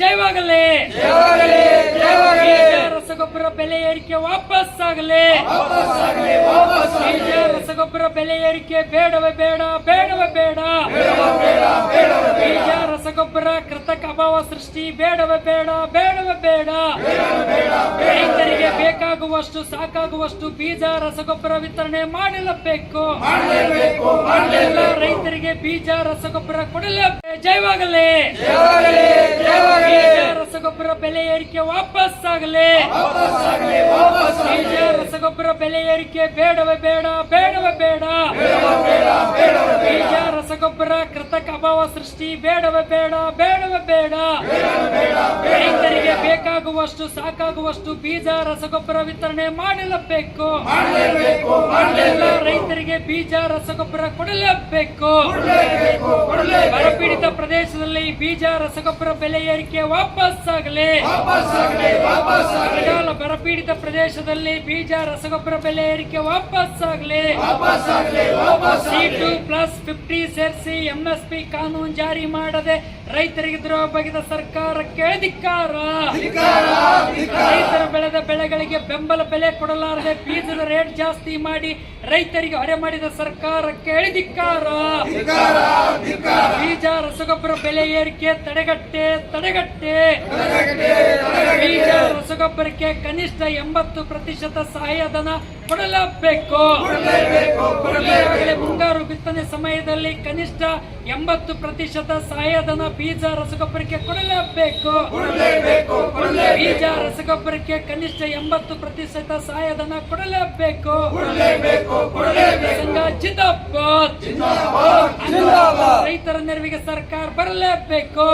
ಜಯವಾಗಲಿ. ರಸಗೊಬ್ಬರ ಬೆಲೆ ಏರಿಕೆ ವಾಪಸ್ ಆಗಲಿ ರಸಗೊಬ್ಬರ ಬೆಲೆ ಏರಿಕೆ ಬೇಡವೇ ಬೇಡ ಬೇಡವೇ ಬೇಡ. ಬೀಜ ರಸಗೊಬ್ಬರ ಕೃತಕ ಅಭಾವ ಸೃಷ್ಟಿ ಬೇಡವೇ ಬೇಡ ಬೇಡವೇ ಬೇಡ. ರೈತರಿಗೆ ಬೇಕಾಗುವಷ್ಟು ಸಾಕಾಗುವಷ್ಟು ಬೀಜ ರಸಗೊಬ್ಬರ ವಿತರಣೆ ಮಾಡಲೇಬೇಕು. ರೈತರಿಗೆ ಬೀಜ ರಸಗೊಬ್ಬರ ಕೊಡಲೇ ಜಯವಾಗಲಿ. ಆಗಲಿ ರಸಗೊಬ್ಬರ ಬೆಲೆ ಏರಿಕೆ ಬೇಡವೇ ಬೇಡ ಬೇಡವೇ ಬೇಡ. ಬೀಜ ರಸಗೊಬ್ಬರ ಕೃತಕ ಅಭಾವ ಸೃಷ್ಟಿ ಬೇಡವೇ ಬೇಡ ಬೇಡವೇ ಬೇಡ. ಬೇಕಾಗುವಷ್ಟು ಸಾಕಾಗುವಷ್ಟು ಬೀಜ ರಸಗೊಬ್ಬರ ವಿತರಣೆ ಮಾಡಲೇಬೇಕು. ರೈತರಿಗೆ ಬೀಜ ರಸಗೊಬ್ಬರ ಕೊಡಲೇಬೇಕು. ಬರಪೀಡಿತ ಪ್ರದೇಶದಲ್ಲಿ ಬೀಜ ರಸಗೊಬ್ಬರ ಬೆಲೆ ಏರಿಕೆ ವಾಪಸ್ ಆಗಲಿ ಬರಗಾಲ ಬರಪೀಡಿತ ಪ್ರದೇಶದಲ್ಲಿ ಬೀಜ ರಸಗೊಬ್ಬರ ಬೆಲೆ ಏರಿಕೆ ವಾಪಸ್ ಆಗಲಿ ಟು ಪ್ಲಸ್ ಫಿಫ್ಟಿ ಸೇರಿಸಿ ಎಂಎಸ್ಪಿ ಕಾನೂನು ಜಾರಿ ಮಾಡದೆ ರೈತರಿಗೆ ದ್ರೋಹ ಬಗೆದ ಸರ್ಕಾರಕ್ಕೆ ಅಧಿಕಾರ. ರೈತರು ಬೆಳೆದ ಬೆಳೆಗಳಿಗೆ ಬೆಂಬಲ ಬೆಲೆ ಕೊಡಲಾರದೆ ಬೀಜದ ರೇಟ್ ಜಾಸ್ತಿ ಮಾಡಿ ರೈತರಿಗೆ ಹೊರೆ ಮಾಡಿದ ಸರ್ಕಾರಕ್ಕೆ ಹೇಳಿದಿಕ್ಕಾರ ಬೀಜ ರಸಗೊಬ್ಬರ ಬೆಲೆ ಏರಿಕೆ ತಡೆಗಟ್ಟೆ. ತಡೆಗಟ್ಟೆ. ರಸಗೊಬ್ಬರಕ್ಕೆ ಕನಿಷ್ಠ ಎಂಬತ್ತು ಪ್ರತಿಶತ ಸಹಾಯಧನ ಕೊಡಲೇಬೇಕು. ಮುಂಗಾರು ಬಿತ್ತನೆ ಸಮಯದಲ್ಲಿ ಕನಿಷ್ಠ ಎಂಬತ್ತು ಪ್ರತಿಶತ ಸಹಾಯಧನ ಬೀಜ ರಸಗೊಬ್ಬರಕ್ಕೆ ಕೊಡಲೇಬೇಕು. ಬೀಜ ರಸಗೊಬ್ಬರಕ್ಕೆ ಕನಿಷ್ಠ ಎಂಬತ್ತು ಪ್ರತಿಶತ ಸಹಾಯಧನ ಕೊಡಲೇಬೇಕು. ರೈತರ ನೆರವಿಗೆ ಸರ್ಕಾರ ಬರಲೇಬೇಕು.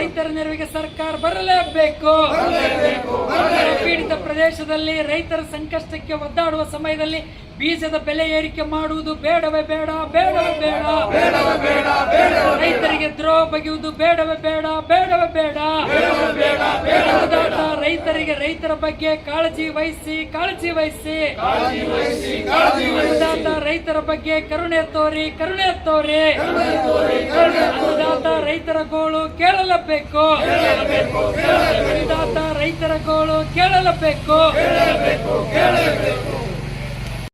ರೈತರ ನೆರವಿಗೆ ಸರ್ಕಾರ ಬರಲೇಬೇಕು. ಪೀಡಿತ ಪ್ರದೇಶದಲ್ಲಿ ರೈತರ ಸಂಕಷ್ಟಕ್ಕೆ ಒದ್ದಾಡುವ ಸಮಯದಲ್ಲಿ ಬೀಜದ ಬೆಲೆ ಏರಿಕೆ ಮಾಡುವುದು ಬೇಡವೇ ಬೇಡ ಬೇಡವೇ ಬೇಡ. ಬೇಡವೇ ಬೇಡ ಬೇಡ. ರೈತರಿಗೆ ದ್ರೋಹ ಬಗೆಯುವುದು ಬೇಡವೇ ಬೇಡ ಬೇಡವೇ ಬೇಡ. ರೈತರಿಗೆ ರೈತರ ಬಗ್ಗೆ ಕಾಳಜಿ ವಹಿಸಿ ಕಾಳಜಿ ವಹಿಸಿ. ಕಾಳಜಿ ವಹಿಸಿ ಕಾಳಜಿ ವಹಿಸಿ. ರೈತರ ಬಗ್ಗೆ ಕರುಣೆ ತೋರಿ ಕರುಣೆ ತೋರಿ. ರೈತರ ಗೋಳು ಕೇಳಲೇಬೇಕು. ಅನ್ನದಾತ ರೈತರ ಗೋಳು ಕೇಳಲಬೇಕು.